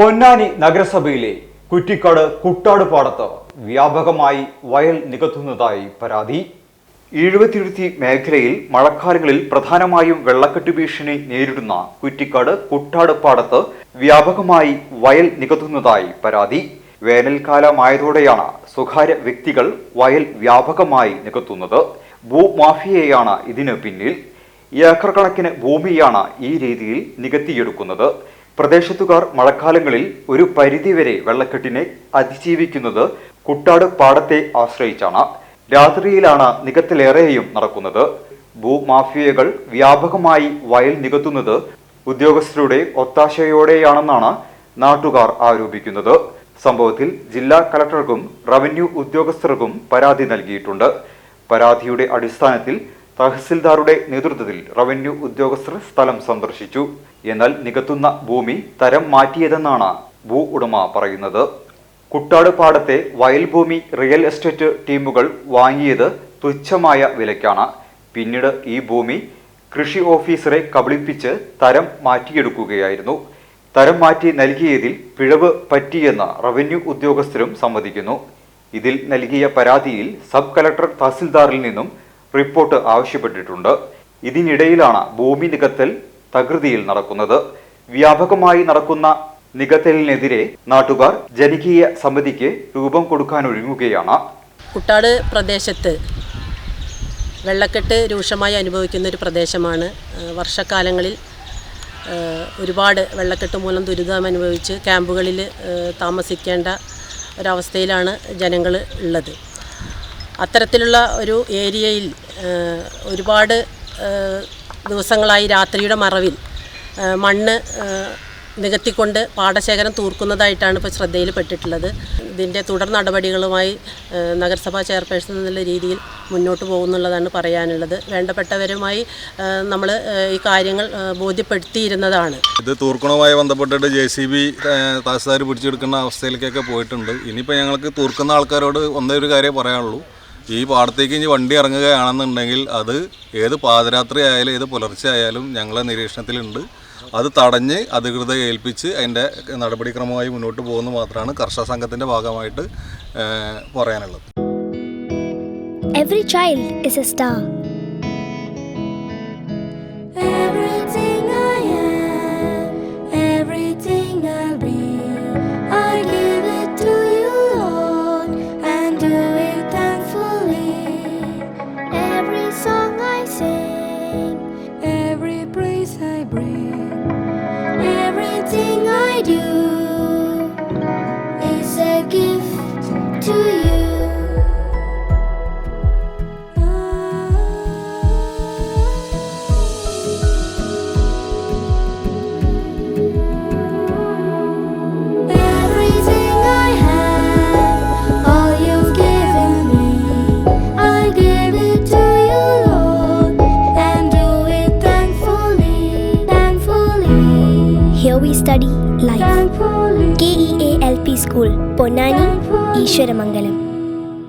പൊന്നാനി നഗരസഭയിലെ കുറ്റിക്കാട് കുട്ടാട് പാടത്ത് വ്യാപകമായി വയൽ നികത്തുന്നതായി പരാതി. ഈഴുവത്തിരുത്തി മേഖലയിൽ മഴക്കാലങ്ങളിൽ പ്രധാനമായും വെള്ളക്കെട്ട് ഭീഷണി നേരിടുന്ന കുറ്റിക്കാട് കുട്ടാട് പാടത്ത് വ്യാപകമായി വയൽ നികത്തുന്നതായി പരാതി. വേനൽക്കാലമായതോടെയാണ് സ്വകാര്യ വ്യക്തികൾ വയൽ വ്യാപകമായി നികത്തുന്നത്. ഭൂമാഫിയയാണ് ഇതിന് പിന്നിൽ. ഏക്കർ കണക്കിന് ഭൂമിയാണ് ഈ രീതിയിൽ നികത്തിയെടുക്കുന്നത്. പ്രദേശത്തുകാർ മഴക്കാലങ്ങളിൽ ഒരു പരിധിവരെ വെള്ളക്കെട്ടിനെ അതിജീവിക്കുന്നത് കുട്ടാട് പാടത്തെ ആശ്രയിച്ചാണ്. രാത്രിയിലാണ് നികത്തിലേറെയും നടക്കുന്നത്. ഭൂമാഫിയകൾ വ്യാപകമായി വയൽ നികത്തുന്നത് ഉദ്യോഗസ്ഥരുടെ ഒത്താശയോടെയാണെന്നാണ് നാട്ടുകാർ ആരോപിക്കുന്നത്. സംഭവത്തിൽ ജില്ലാ കലക്ടർക്കും റവന്യൂ ഉദ്യോഗസ്ഥർക്കും പരാതി നൽകിയിട്ടുണ്ട്. പരാതിയുടെ അടിസ്ഥാനത്തിൽ തഹസിൽദാറുടെ നേതൃത്വത്തിൽ റവന്യൂ ഉദ്യോഗസ്ഥർ സ്ഥലം സന്ദർശിച്ചു. എന്നാൽ നികത്തുന്ന ഭൂമി തരം മാറ്റിയതെന്നാണ് ഭൂ ഉടമ പറയുന്നത്. കുട്ടാട് പാടത്തെ വയൽ ഭൂമി റിയൽ എസ്റ്റേറ്റ് ടീമുകൾ വാങ്ങിയത് തുച്ഛമായ വിലയ്ക്കാണ്. പിന്നീട് ഈ ഭൂമി കൃഷി ഓഫീസറെ കബളിപ്പിച്ച് തരം മാറ്റിയെടുക്കുകയായിരുന്നു. തരം മാറ്റി നൽകിയതിൽ പിഴവ് പറ്റിയെന്ന് റവന്യൂ ഉദ്യോഗസ്ഥരും സമ്മതിക്കുന്നു. ഇതിൽ നൽകിയ പരാതിയിൽ സബ് കലക്ടർ തഹസിൽദാറിൽ നിന്നും റിപ്പോർട്ട് ആവശ്യപ്പെട്ടിട്ടുണ്ട്. ഇതിനിടയിലാണ് ഭൂമി നികത്തൽ തകൃതിയിൽ നടക്കുന്നത്. വ്യാപകമായി നടക്കുന്ന നികത്തലിനെതിരെ നാട്ടുകാർ ജനകീയ സമിതിക്ക് രൂപം കൊടുക്കാൻ ഒരുങ്ങുകയാണ്. കുട്ടാട് പ്രദേശത്ത് വെള്ളക്കെട്ട് രൂക്ഷമായി അനുഭവിക്കുന്ന ഒരു പ്രദേശമാണ്. വർഷക്കാലങ്ങളിൽ ഒരുപാട് വെള്ളക്കെട്ട് മൂലം ദുരിതം അനുഭവിച്ച് ക്യാമ്പുകളിൽ താമസിക്കേണ്ട ഒരവസ്ഥയിലാണ് ജനങ്ങൾ ഉള്ളത്. അത്തരത്തിലുള്ള ഒരു ഏരിയയിൽ ഒരുപാട് ദിവസങ്ങളായി രാത്രിയുടെ മറവിൽ മണ്ണ് നികത്തിക്കൊണ്ട് പാടശേഖരം തൂർക്കുന്നതായിട്ടാണ് ഇപ്പോൾ ശ്രദ്ധയിൽപ്പെട്ടിട്ടുള്ളത്. ഇതിന്റെ തുടർ നടപടികളുമായി നഗരസഭാ ചെയർപേഴ്സൺ എന്നുള്ള രീതിയിൽ മുന്നോട്ട് പോകുന്നുള്ളതാണ് പറയാനുള്ളത്. വേണ്ടപ്പെട്ടവരുമായി നമ്മൾ ഈ കാര്യങ്ങൾ ബോധ്യപ്പെടുത്തിയിരുന്നതാണ്. ഇത് തൂർക്കണവുമായി ബന്ധപ്പെട്ടിട്ട് ജെ സി ബി തഹസിൽദാർ പിടിച്ചെടുക്കുന്ന അവസ്ഥയിലേക്കൊക്കെ പോയിട്ടുണ്ട്. ഇനിയിപ്പോൾ ഞങ്ങൾക്ക് തൂർക്കുന്ന ആൾക്കാരോട് ഒന്നേ ഒരു കാര്യം പറയാനുള്ളൂ. ഈ പാടത്തേക്ക് ഇനി വണ്ടി ഇറങ്ങുകയാണെന്നുണ്ടെങ്കിൽ അത് ഏത് പാതിരാത്രി ആയാലും ഏത് പുലർച്ചെ ആയാലും ഞങ്ങളെ നിരീക്ഷണത്തിലുണ്ട് അത് തടഞ്ഞ് അധികൃതരെ ഏൽപ്പിച്ച് അതിന്റെ നടപടിക്രമമായി മുന്നോട്ട് പോകുന്നു മാത്രമാണ് കർഷക സംഘത്തിന്റെ ഭാഗമായിട്ട് പറയാനുള്ളത് Every child is a star. name thankfully, here we study life. thankfully. KEALP School, Ponani, Ishwaramangalam.